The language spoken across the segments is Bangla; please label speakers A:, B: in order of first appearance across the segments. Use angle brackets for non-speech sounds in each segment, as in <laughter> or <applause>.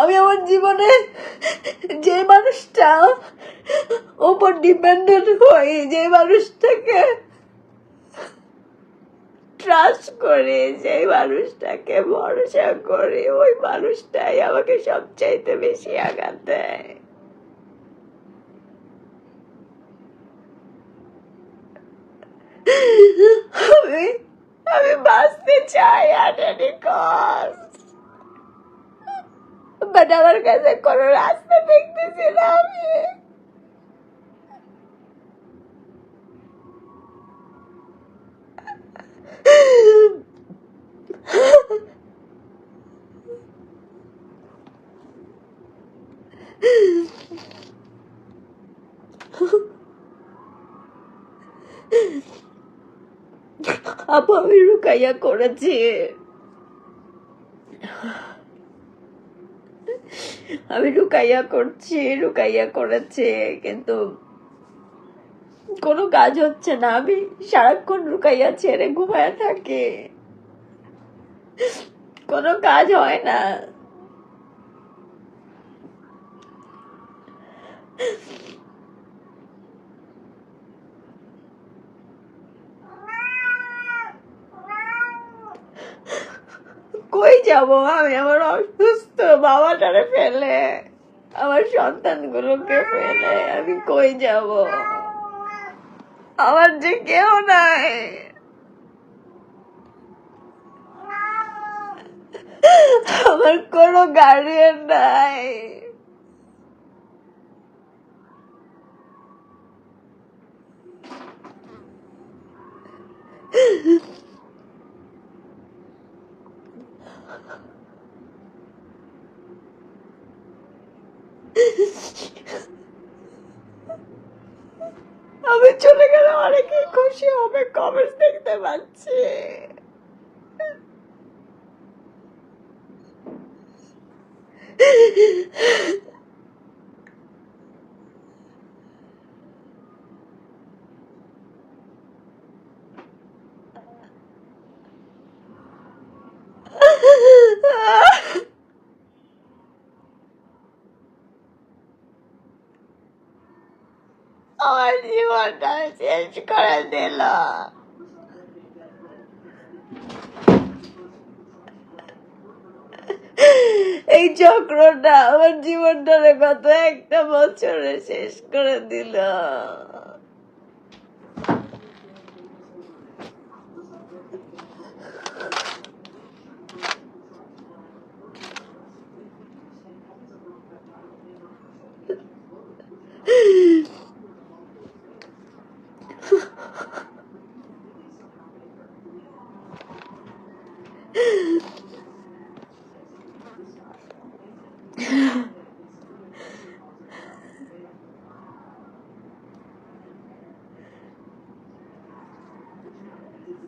A: আমি আমার জীবনে যে মানুষটা ওপর ডিপেন্ডেন্ট হই, যে মানুষটাকে ট্রাস্ট করে, যে মানুষটাকে ভরসা করে, ওই মানুষটাই আমাকে সবচাইতে বেশি আঘাত দেয়। আমি আমি বাঁচতে চাই any cost বাট কাছে কোনো রাস্তা দেখতেছি না আমি রুকাইয়া করেছি। আমি রুকাইয়া করছি রুকাইয়া করেছে, কিন্তু কোনো কাজ হচ্ছে না। আমি সারাক্ষণ রুকাইয়া ছেড়ে ঘুমায় থাকে। কোনো কাজ হয় না কই যাব আমি, আমার অসুস্থ, বাবাটারে ফেলে, আমার সন্তানগুলোকে ফেলে, আমি কই যাব? আমার যে কেউ নাই। আমার কোনো গার্ডিয়ান নাই আমি চলে গেলে অনেকে খুশি হবে কমেন্টস দেখতে পাচ্ছি। আমার জীবনটা শেষ করে দিল এই চক্রটা আমার জীবনটারে গত একটা বছরে শেষ করে দিল।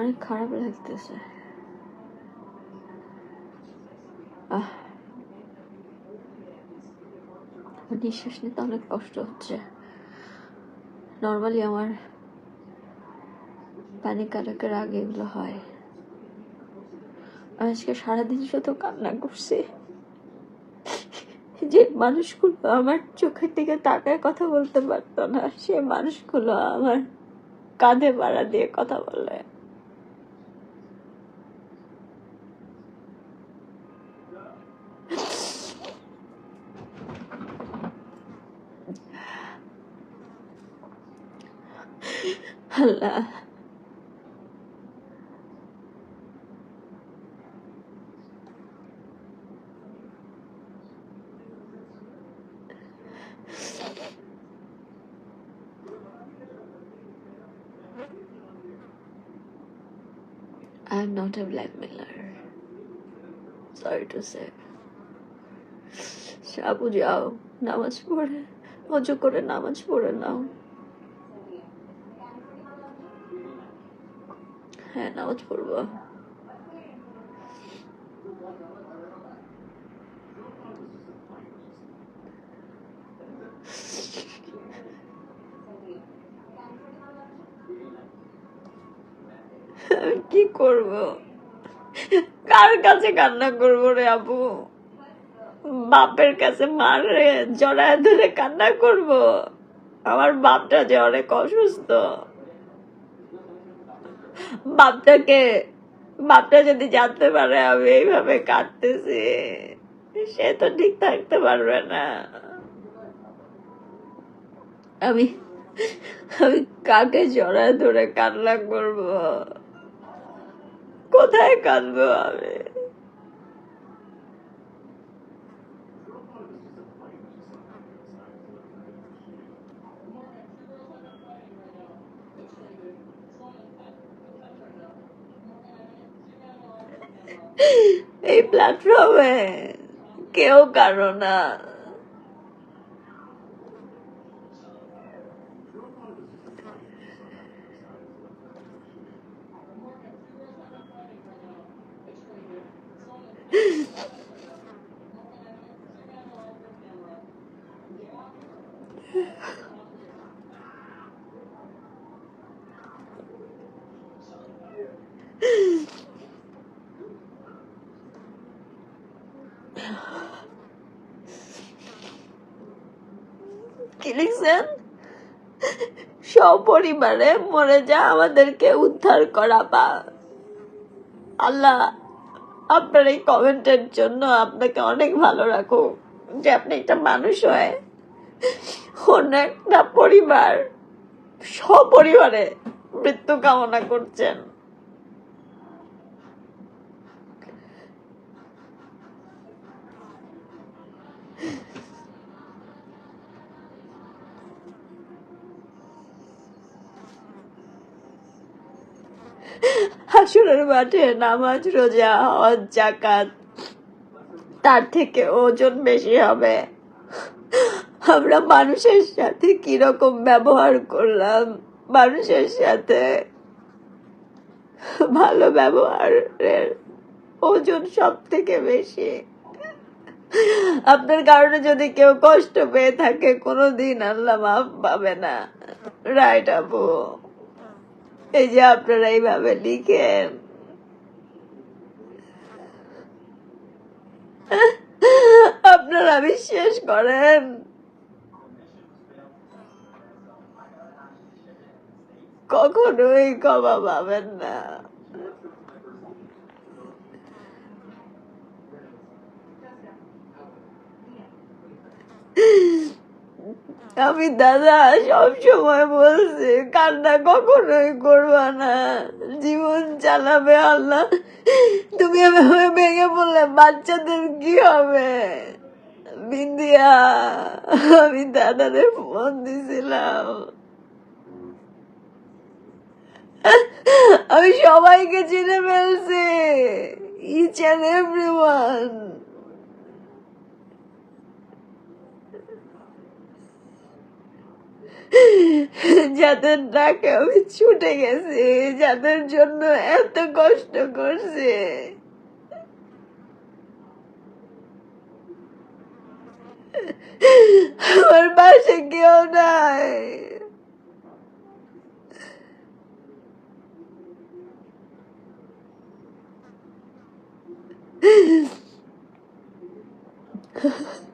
A: অনেক খারাপ লাগতেছে। নিঃশ্বাস নিতে অনেক কষ্ট হচ্ছে। নর্মালি আমার প্যানিক অ্যাটাকের আগে এগুলো হয়। আমি আজকে সারাদিন শুধু কান্না করছি। যে মানুষগুলো আমার চোখের দিকে তাকায় কথা বলতে পারতো না, সে মানুষগুলো আমার কাঁধে বাড়া দিয়ে কথা বলে। আল্লাহ I am not a blackmailer. Sorry to say. সাবু যাও নামাজ পড়ে অজু করে নামাজ পড়ে নাও হ্যাঁ নামাজ পড়ব। কি করব? কার কাছে কান্না করব রে আপু বাপের কাছে মারে জড়ায় ধরে কান্না করব। আমার বাপটা যে অনেক অসুস্থ। বাপটাকে, বাপটা যদি জানতে পারে, আমি এইভাবে কাটতেছি সে তো ঠিক থাকতে পারবে না। আমি আমি কাকে জড়ায় ধরে কান্না করব? কোথায় কাঁদবো আমি এই প্ল্যাটফর্মে। কেউ কারও না কি লিখছেন সপরিবারে মরে যা, আমাদেরকে উদ্ধার করা বা। আল্লাহ, আপনার এই কমেন্টের জন্য আপনাকে অনেক ভালো রাখুক, যে আপনি একটা মানুষ হয়ে অন্য একটা পরিবার, সপরিবারে মৃত্যু কামনা করছেন। হাসুরের মাঠে নামাজ রোজা হজ জাকাত তার থেকে ওজন বেশি হবে আমরা মানুষের সাথে কীরকম ব্যবহার করলাম? মানুষের সাথে ভালো ব্যবহারের ওজন সব থেকে বেশি। আপনার কারণে যদি কেউ কষ্ট পেয়ে থাকে, কোনোদিন আল্লাহ মাফ পাবে না। রাইট আপু এই যে আপনারা এইভাবে লিখেন আপনারা বিশ্বাস করেন কখনোই ক্ষমা পাবেন না আমি দাদা সব সময় বলছি, কান্না কখনোই করবা না। জীবন চালাবে আল্লাহ। তুমি এভাবে ভেঙে বললে বাচ্চাদের কি হবে? বিন্দিয়া, আমি দাদাদের ফোন দিছিলাম। আমি সবাইকে চিনে ফেলছি। ইচ অ্যান্ড এভরি <laughs> যাদের ডাকে আমি ছুটে গেছি যাদের জন্য এত কষ্ট করছে। আমার পাশে কেউ নাই। <laughs>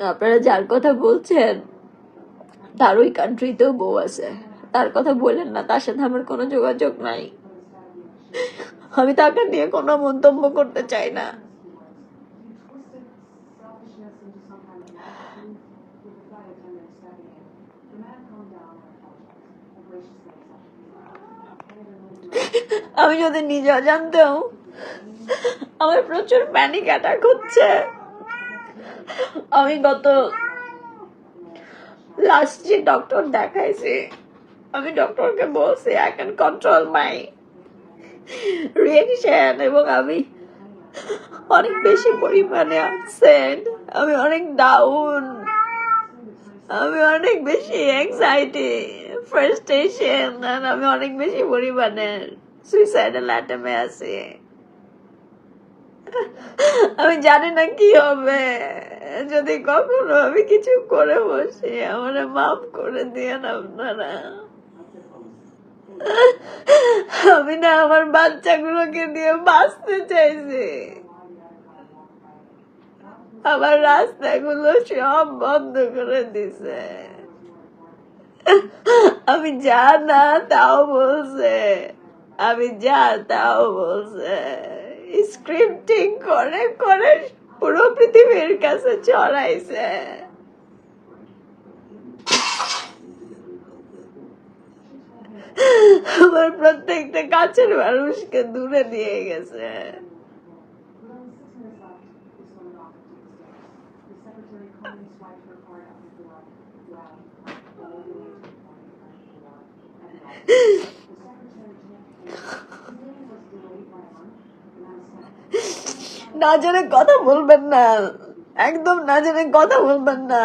A: আপনারা যার কথা বলছেন, তার ওই কান্ট্রিতেও বউ আছে। তার কথা বলেন না, তার সাথে আমার কোনো যোগাযোগ নাই। আমি তাকে নিয়ে কোনো মন্তব্য করতে চাই না। আমি যদি নিজে জানতেও আমার প্রচুর প্যানিক অ্যাটাক হচ্ছে আমি গত লাস্ট যে ডক্টর দেখাইছি, আমি ডক্টরকে বলছি I can control my reaction এবং আমি অনেক বেশি পরিমাণে আপসেট আমি অনেক ডাউন আমি অনেক বেশি এক্সাইটি ফ্রাস্ট্রেশন আমি অনেক বেশি পরিমাণে সুইসাইডাল অ্যাটেমে আছি। আমি জানি না কি হবে। যদি কখনো আমি কিছু করে বসি, আমার মাফ করে দিয়েন আপনারা। আমি না আমার বাচ্চাগুলোকে দিয়ে বাঁচতে চাইছি। আমার রাস্তাগুলো সব বন্ধ করে দিছে। আমি যা না তাও বলছে। আমি যা তাও বলছে। স্ক্রিপ্টিং করে করে পুরো পৃথিবীর কাছে ছড়াইছে। আমার প্রত্যেকটা কাছের মানুষকে দূরে নিয়ে গেছে। <laughs> না জেনে কথা বলবেন না। একদম না জেনে কথা বলবেন না।